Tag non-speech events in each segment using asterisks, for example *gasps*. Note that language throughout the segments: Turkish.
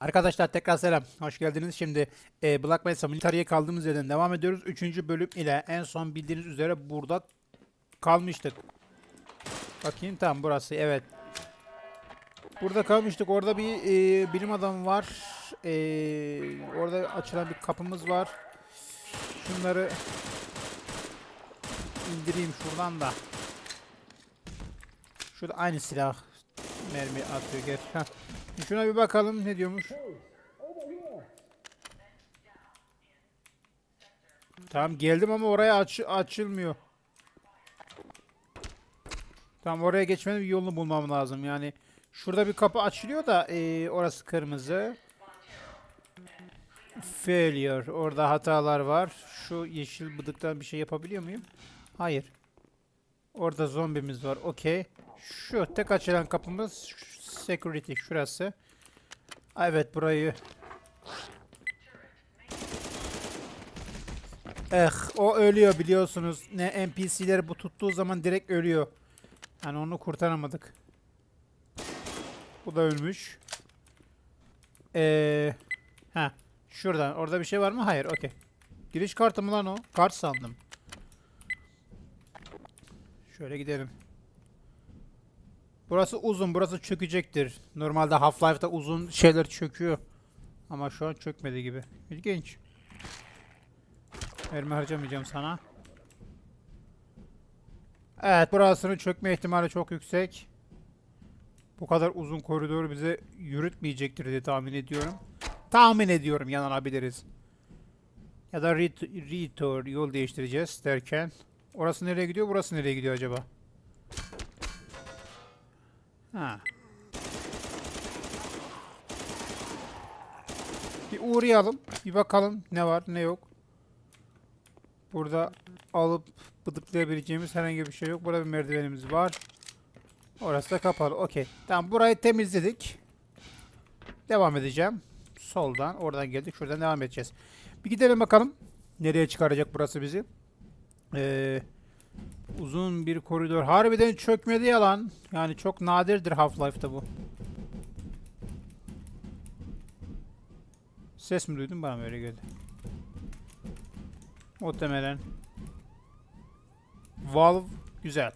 Arkadaşlar tekrar selam. Hoş geldiniz. Şimdi e, Black Mesa Military'e kaldığımız yerden devam ediyoruz. Üçüncü bölüm ile en son bildiğiniz üzere burada kalmıştık. Bakayım tam burası evet. Burada kalmıştık. Orada bir e, bilim adamı var. E, orada açılan bir kapımız var. Şunları indireyim şuradan da. Şurada aynı silah mermi atıyor gerçi. Şuna bir bakalım ne diyormuş. Tamam geldim ama oraya aç açılmıyor. Tamam oraya geçmenin bir yolunu bulmam lazım. Yani şurada bir kapı açılıyor da eee, orası kırmızı. Failure. Orada hatalar var. Şu yeşil bıdıktan bir şey yapabiliyor muyum? Hayır. Orada zombimiz var. Okey. Şu tek açılan kapımız security şurası. Evet burayı. Eh o ölüyor biliyorsunuz. Ne NPC'leri bu tuttuğu zaman direkt ölüyor. Yani onu kurtaramadık. Bu da ölmüş. Eee ha şuradan orada bir şey var mı? Hayır. Okey. Giriş kartı mı lan o? Kart sandım. Şöyle gidelim. Burası uzun, burası çökecektir. Normalde Half-Life'da uzun şeyler çöküyor. Ama şu an çökmedi gibi. İlginç. Mermi harcamayacağım sana. Evet, burasının çökme ihtimali çok yüksek. Bu kadar uzun koridor bize yürütmeyecektir diye tahmin ediyorum. Tahmin ediyorum yanılabiliriz. Ya da ret- retour yol değiştireceğiz derken. Orası nereye gidiyor, burası nereye gidiyor acaba? Ha. Bir uğrayalım. Bir bakalım ne var ne yok. Burada alıp bıdıklayabileceğimiz herhangi bir şey yok. Burada bir merdivenimiz var. Orası da kapalı. Okey. Tamam burayı temizledik. Devam edeceğim. Soldan. Oradan geldik. Şuradan devam edeceğiz. Bir gidelim bakalım. Nereye çıkaracak burası bizi. Eee... Uzun bir koridor. Harbiden çökmedi yalan. Yani çok nadirdir Half-Life'da bu. Ses mi duydun bana mı öyle geldi? Muhtemelen. Valve güzel.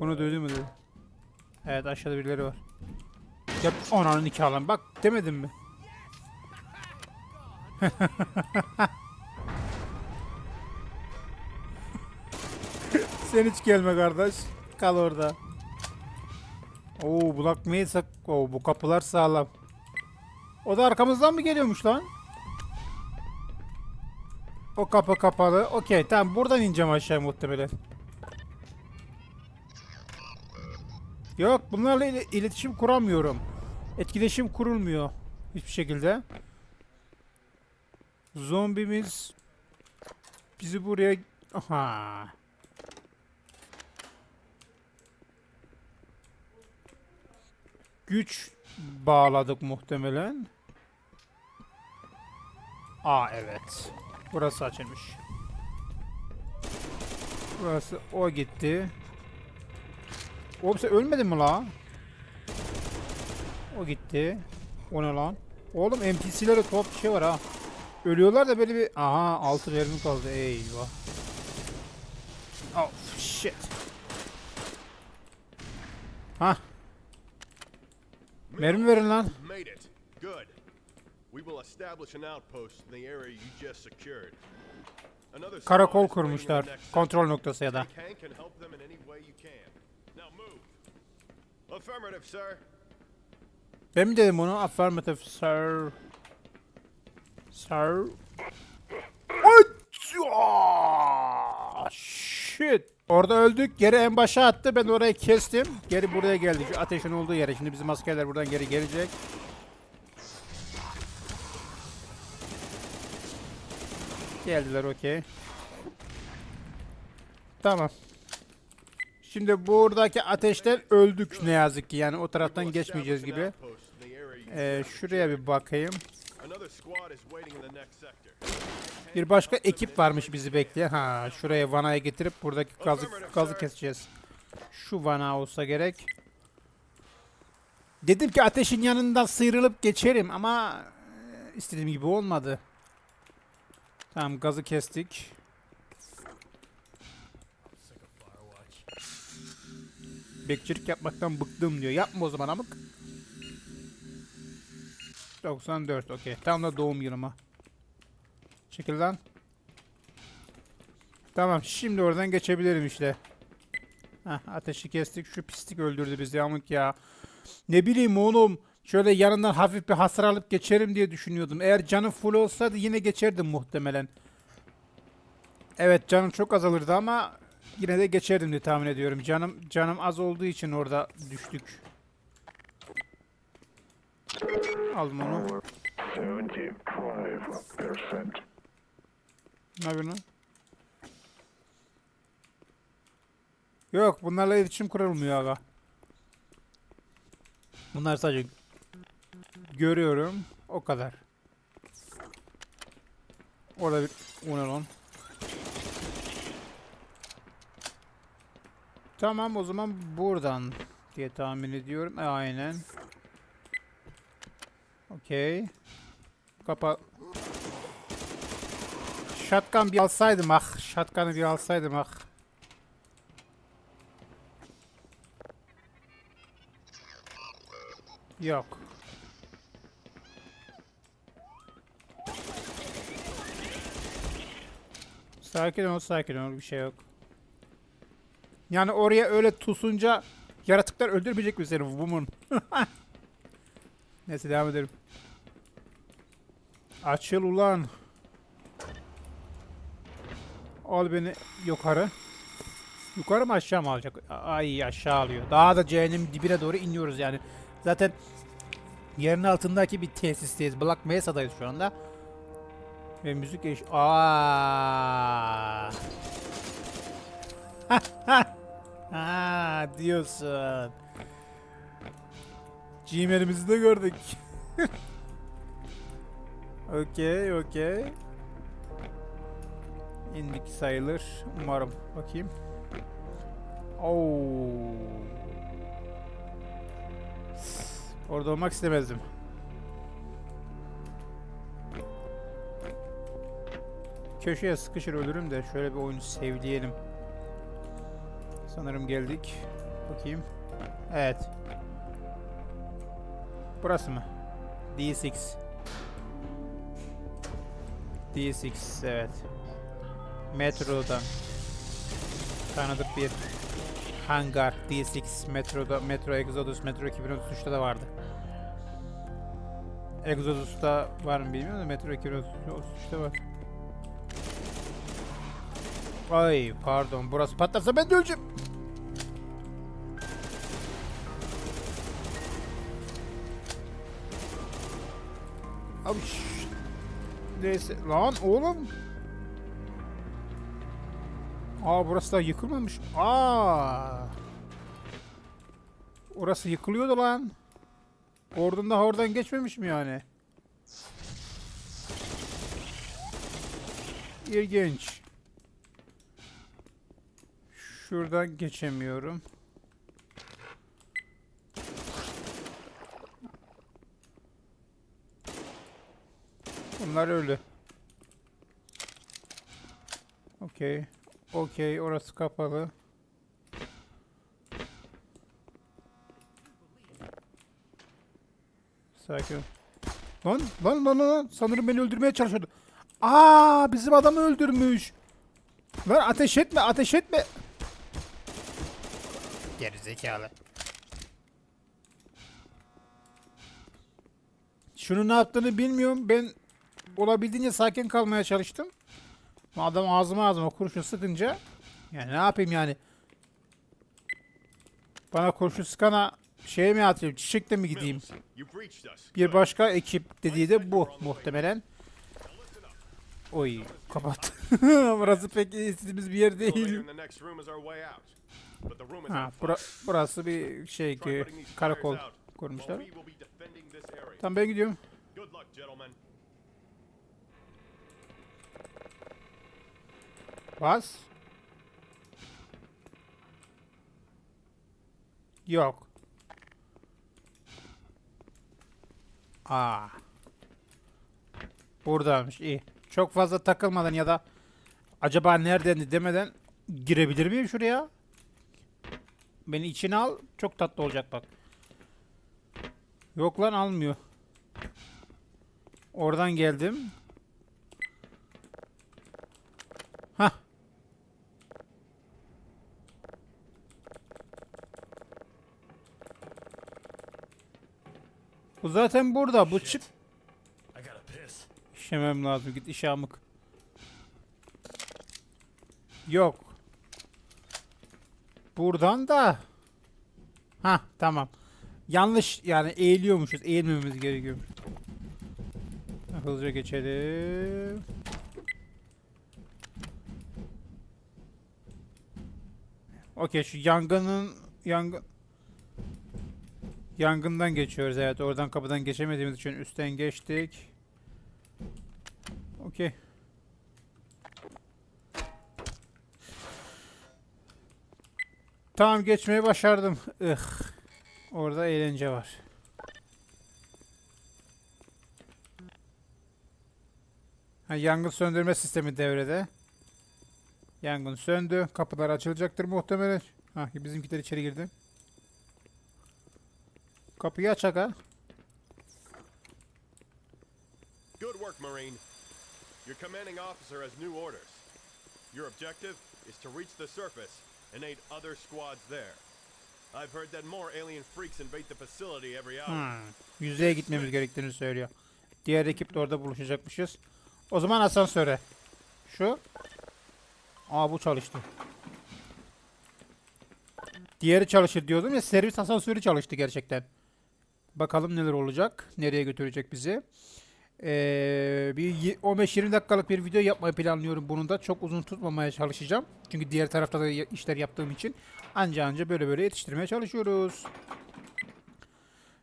Bunu duydun mu dedi. Evet aşağıda birileri var. Ya ananın nikahlan bak demedim mi? *laughs* Sen hiç gelme kardeş. Kal orada. Oo Black Mesa. Oo bu kapılar sağlam. O da arkamızdan mı geliyormuş lan? O kapı kapalı. Okey tamam buradan ineceğim aşağı muhtemelen. Yok bunlarla ile- iletişim kuramıyorum. Etkileşim kurulmuyor. Hiçbir şekilde. Zombimiz bizi buraya... Aha. Güç bağladık muhtemelen. Aa evet. Burası açılmış. Burası o gitti. Oğlum sen ölmedin mi la? O gitti. O ne lan? Oğlum NPC'lere tuhaf bir şey var ha. Ölüyorlar da böyle bir... Aha altı mermi kaldı. Eyvah. Oh shit. Ha. Mermi verin lan. Made it. Good. We will establish an outpost in the area you just secured. Another squad Karakol kurmuşlar. Kontrol noktası ya da. Ben mi dedim bunu? Affirmative sir. Sir. Ay! Shit. Orada öldük. Geri en başa attı. Ben orayı kestim. Geri buraya geldik. Ateşin olduğu yere. Şimdi bizim askerler buradan geri gelecek. Geldiler okey. Tamam. Şimdi buradaki ateşten öldük ne yazık ki. Yani o taraftan geçmeyeceğiz gibi. Ee, şuraya bir bakayım. Bir başka ekip varmış bizi bekleyen. Ha, şuraya vanaya getirip buradaki gazı, gazı keseceğiz. Şu vana olsa gerek. Dedim ki ateşin yanından sıyrılıp geçerim ama e, istediğim gibi olmadı. Tamam gazı kestik. Bekçilik yapmaktan bıktım diyor. Yapma o zaman amık. 94 okey. Tam da doğum yılıma. Çekil lan. Tamam şimdi oradan geçebilirim işte. Heh, ateşi kestik. Şu pislik öldürdü bizi yamuk ya. Ne bileyim oğlum. Şöyle yanından hafif bir hasar alıp geçerim diye düşünüyordum. Eğer canım full olsaydı yine geçerdim muhtemelen. Evet canım çok azalırdı ama yine de geçerdim diye tahmin ediyorum. Canım canım az olduğu için orada düştük. Aldım onu. 75%. Ne yapıyorsun? Yok bunlarla iletişim kurulmuyor aga. Bunlar sadece görüyorum. O kadar. Orada bir o ne lan? Tamam o zaman buradan diye tahmin ediyorum. E, aynen. Okey. Kapa Shotgun bir alsaydım ah. Shotgun'ı bir alsaydım ah. Yok. Sakin ol, sakin ol. Bir şey yok. Yani oraya öyle tusunca yaratıklar öldürmeyecek mi seni woman? *laughs* Neyse devam edelim. Açıl ulan. Al beni yukarı. Yukarı mı aşağı mı alacak? Ay aşağı alıyor. Daha da cehennemin dibine doğru iniyoruz yani. Zaten yerin altındaki bir tesisteyiz. Black Mesa'dayız şu anda. Ve müzik eş... Aa. *laughs* ha diyorsun. Gmail'imizi de gördük. *laughs* okey, okey. İndik sayılır. Umarım. Bakayım. Oo. Orada olmak istemezdim. Köşeye sıkışır ölürüm de şöyle bir oyunu sevleyelim. Sanırım geldik. Bakayım. Evet. Burası mı? D6. D6 evet. Metrodan tanıdık bir hangar D6 metroda Metro Exodus Metro 2033'te de vardı. Exodus'ta var mı bilmiyorum Metro 2033'te var. Ay pardon burası patlarsa ben de öleceğim. Abi. Neyse lan oğlum. Aa burası da yıkılmamış. Aa. Orası yıkılıyordu lan. Oradan da oradan geçmemiş mi yani? İlginç. Şuradan geçemiyorum. Bunlar öyle. Okey. Okey, orası kapalı. Sakin ol. Lan, lan, lan, lan. Sanırım beni öldürmeye çalışıyordu. Aa, bizim adamı öldürmüş. Lan ateş etme, ateş etme. Geri zekalı. Şunu ne yaptığını bilmiyorum. Ben olabildiğince sakin kalmaya çalıştım. Adam ağzıma ağzıma kurşun sıkınca yani ne yapayım yani? Bana kurşun sıkana şey mi atayım? Çiçekle mi gideyim? Bir başka ekip dediği de bu muhtemelen. Oy kapat. *laughs* Burası pek istediğimiz bir yer değil. Ha, bura, burası bir şey ki karakol kurmuşlar. Tamam ben gidiyorum. Bas. Yok. Aa. Buradaymış iyi. Çok fazla takılmadan ya da acaba nereden demeden girebilir miyim şuraya? Beni içine al. Çok tatlı olacak bak. Yok lan almıyor. Oradan geldim. Bu zaten burada. Bu çık. İşemem lazım. Git işe amık. Yok. Buradan da. Ha tamam. Yanlış yani eğiliyormuşuz. Eğilmememiz gerekiyor. Hızlıca geçelim. Okey şu yangının yangın yangından geçiyoruz evet oradan kapıdan geçemediğimiz için üstten geçtik. Okey. Tamam geçmeyi başardım. Ih. Orada eğlence var. Ha, yangın söndürme sistemi devrede. Yangın söndü. Kapılar açılacaktır muhtemelen. Ha, bizimkiler içeri girdi. Kapıyı aç aga. Good work, Marine. Your commanding officer has new orders. Your objective is to reach the surface and aid other squads there. I've heard that more alien freaks invade the facility every hour. Hmm. Yüzeye gitmemiz gerektiğini söylüyor. Diğer ekip de orada buluşacakmışız. O zaman asansöre. Şu. Aa bu çalıştı. Diğeri çalışır diyordum ya servis asansörü çalıştı gerçekten. Bakalım neler olacak. Nereye götürecek bizi. Ee, bir yi- 15-20 dakikalık bir video yapmayı planlıyorum bunu da. Çok uzun tutmamaya çalışacağım. Çünkü diğer tarafta da işler yaptığım için anca anca böyle böyle yetiştirmeye çalışıyoruz.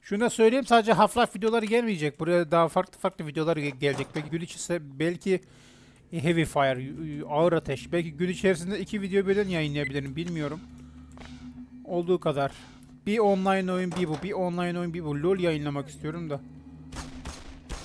Şunu da söyleyeyim sadece Half-Life videoları gelmeyecek. Buraya daha farklı farklı videolar ge- gelecek. Belki gün içerisinde belki Heavy Fire, ağır ateş. Belki gün içerisinde iki video birden yayınlayabilirim bilmiyorum. Olduğu kadar. Bir online oyun bir bu, bir online oyun bir bu. LoL yayınlamak istiyorum da.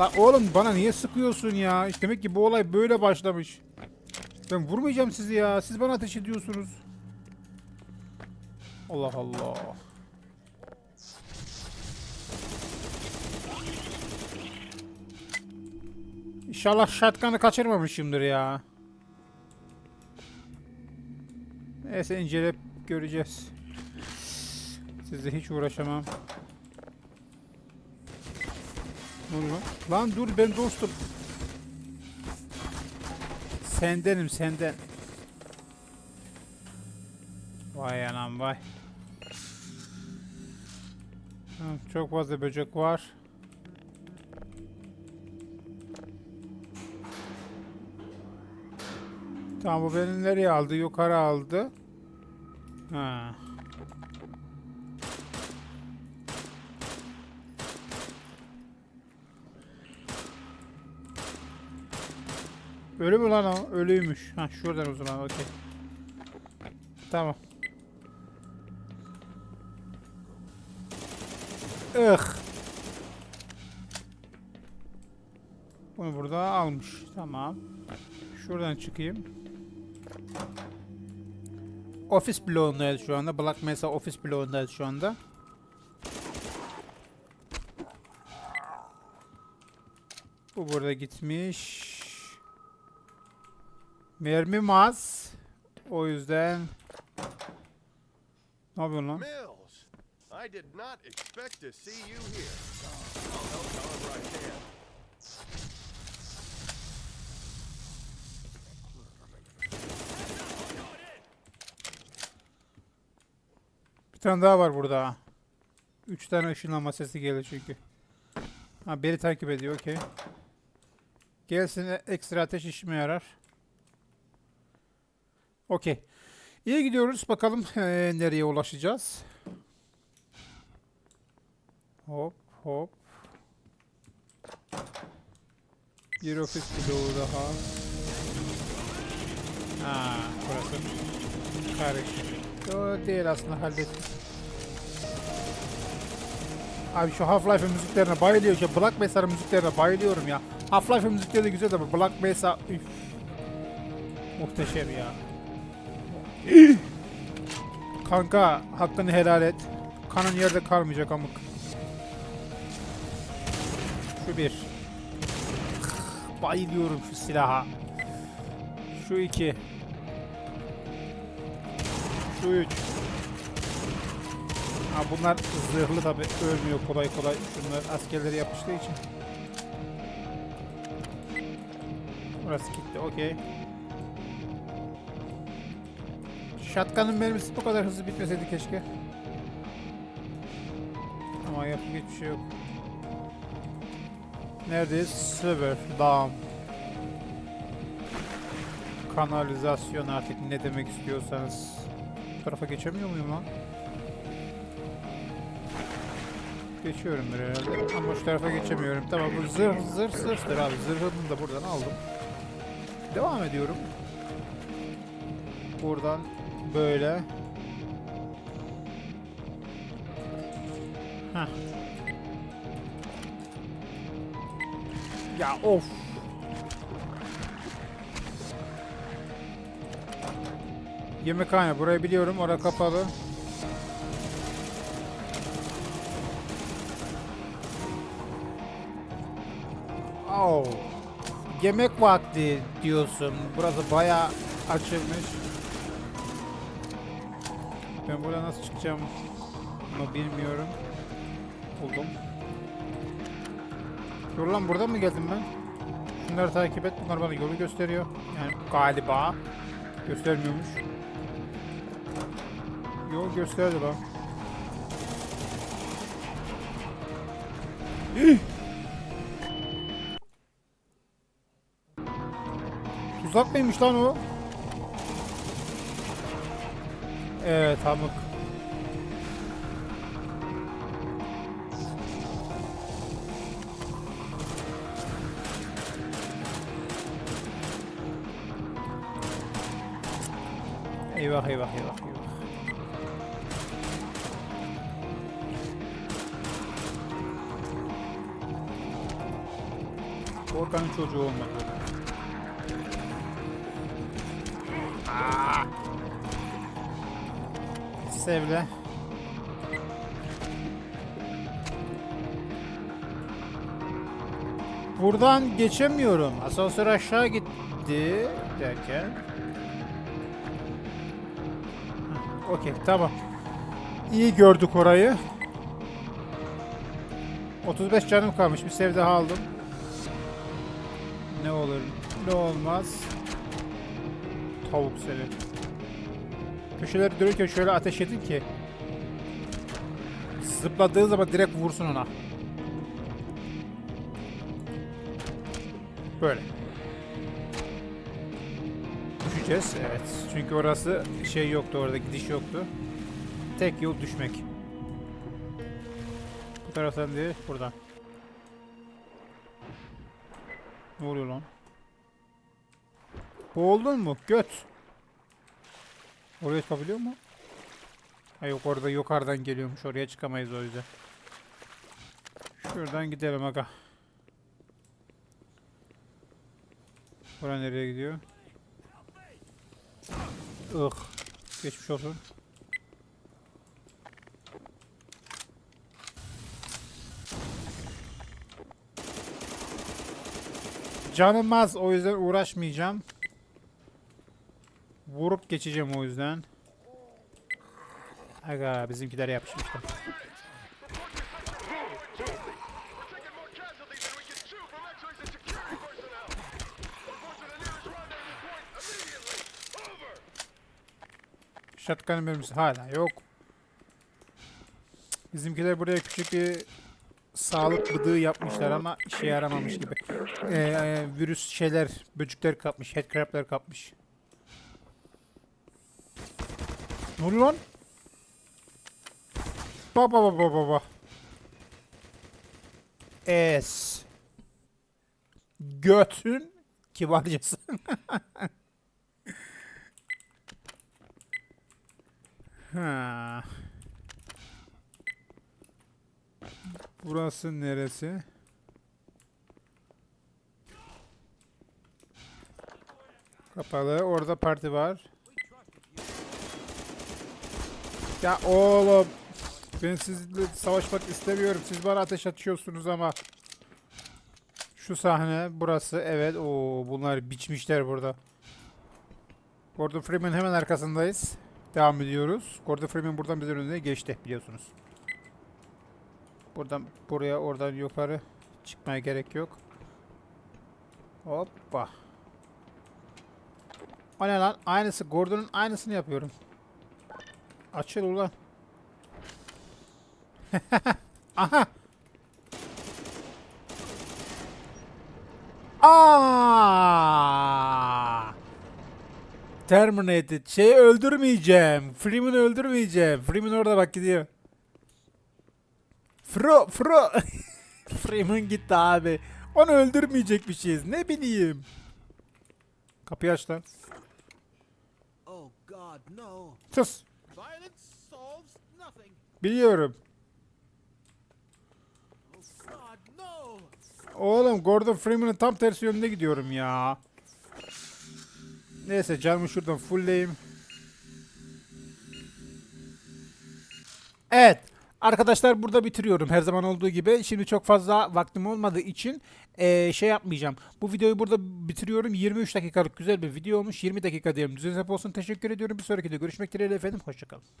Lan oğlum bana niye sıkıyorsun ya? İşte demek ki bu olay böyle başlamış. Ben vurmayacağım sizi ya. Siz bana ateş ediyorsunuz. Allah Allah. İnşallah şatkanı kaçırmamışımdır ya. Neyse inceleyip göreceğiz. Sizle hiç uğraşamam. Oluyor lan? Lan dur ben dostum. Sendenim senden. Vay anam vay. Çok fazla böcek var. Tamam bu beni nereye aldı? Yukarı aldı. Ha. Ölü mü lan o? Ölüymüş. Ha şuradan o zaman okey. Tamam. Ih. Bunu burada almış. Tamam. Şuradan çıkayım. Ofis bloğundayız şu anda. Black Mesa ofis bloğundayız şu anda. Bu burada gitmiş. Mermim az. O yüzden... Ne yapıyorsun lan? Mills, I did not expect to see you here. I'll help however I can. Bir tane daha var burada. Üç tane ışınlanma sesi geliyor çünkü. Ha beni takip ediyor okey. Gelsin ekstra ateş işime yarar. Okey. İyi gidiyoruz. Bakalım eee, nereye ulaşacağız. Hop hop. Bir ofis bloğu daha. Ha, burası karışık. O değil aslında hallettik. Abi şu Half-Life müziklerine bayılıyorum. Şu Black Mesa'nın müziklerine bayılıyorum ya. Half-Life müzikleri de güzel ama Black Mesa üf. Muhteşem ya. Kanka hakkını helal et. Kanın yerde kalmayacak amık. Şu bir. Bayılıyorum şu silaha. Şu iki. Şu üç. Ha bunlar zırhlı tabi ölmüyor kolay kolay. Şunlar askerleri yapıştığı için. Burası gitti okey. Shotgun'ın mermisi bu kadar hızlı bitmeseydi keşke. Ama yapacak hiçbir şey yok. Neredeyiz? Silver Dam. Kanalizasyon artık ne demek istiyorsanız. Bu tarafa geçemiyor muyum lan? Geçiyorum herhalde ama şu tarafa geçemiyorum. Tamam bu zırh zırh zırhtır abi. Zırhını da buradan aldım. Devam ediyorum. Buradan böyle. Heh. Ya of. Yemekhane burayı biliyorum. Orada kapalı. Oh. Yemek vakti diyorsun. Burası bayağı açılmış. Ben buradan nasıl çıkacağım ama bilmiyorum. Buldum. Dur lan buradan mı geldim ben? Şunları takip et. Bunlar bana yolu gösteriyor. Yani galiba. Göstermiyormuş. Yol gösterdi lan. *gasps* Tuzak mıymış lan o? Evet hamık. Eyvah eyvah eyvah eyvah. Korkanın çocuğu olmadı. Sevle. Buradan geçemiyorum. Asansör aşağı gitti derken. Okey tamam. İyi gördük orayı. 35 canım kalmış. Bir sev aldım. Ne olur ne olmaz. Tavuk sevi. Köşeleri dönürken şöyle ateş edin ki zıpladığı zaman direkt vursun ona. Böyle. Düşeceğiz. Evet. Çünkü orası şey yoktu orada gidiş yoktu. Tek yol düşmek. Bu taraftan değil buradan. Ne oluyor lan? Boğuldun mu? Göt. Oraya çıkabiliyor mu? Ha yok orada yukarıdan geliyormuş. Oraya çıkamayız o yüzden. Şuradan gidelim aga. Bura nereye gidiyor? Ih. Geçmiş olsun. Canım az o yüzden uğraşmayacağım. Vurup geçeceğim o yüzden. Aga bizimkiler yapışmışlar. Shotgun mermisi hala yok. Bizimkiler buraya küçük bir sağlık bıdığı yapmışlar ama işe yaramamış gibi. Ee, e, virüs şeyler, böcekler kapmış, headcrab'ler kapmış. Ne oluyor lan? Baba baba baba. Es. Götün kibarcası. *laughs* Burası neresi? Kapalı. Orada parti var. Ya oğlum. Ben sizinle savaşmak istemiyorum. Siz bana ateş açıyorsunuz ama. Şu sahne burası. Evet. o bunlar biçmişler burada. Gordon Freeman hemen arkasındayız. Devam ediyoruz. Gordon Freeman buradan bizden önüne geçti biliyorsunuz. Buradan buraya oradan yukarı çıkmaya gerek yok. Hoppa. O ne lan? Aynısı. Gordon'un aynısını yapıyorum. Açıl ulan. *laughs* Aha. Aa! Terminated. Şeyi öldürmeyeceğim. Freeman'ı öldürmeyeceğim. Freeman orada bak gidiyor. Fro, Fro. *laughs* Freeman gitti abi. Onu öldürmeyecekmişiz. Ne bileyim. Kapıyı aç lan. Oh God, no. Sus. Biliyorum. Oğlum Gordon Freeman'ın tam tersi yönünde gidiyorum ya. Neyse canımı şuradan fullleyeyim. Evet. Arkadaşlar burada bitiriyorum her zaman olduğu gibi. Şimdi çok fazla vaktim olmadığı için eee, şey yapmayacağım. Bu videoyu burada bitiriyorum. 23 dakikalık güzel bir video olmuş. 20 dakika diyelim. Düzenli olsun. Teşekkür ediyorum. Bir sonraki de görüşmek dileğiyle efendim. Hoşçakalın.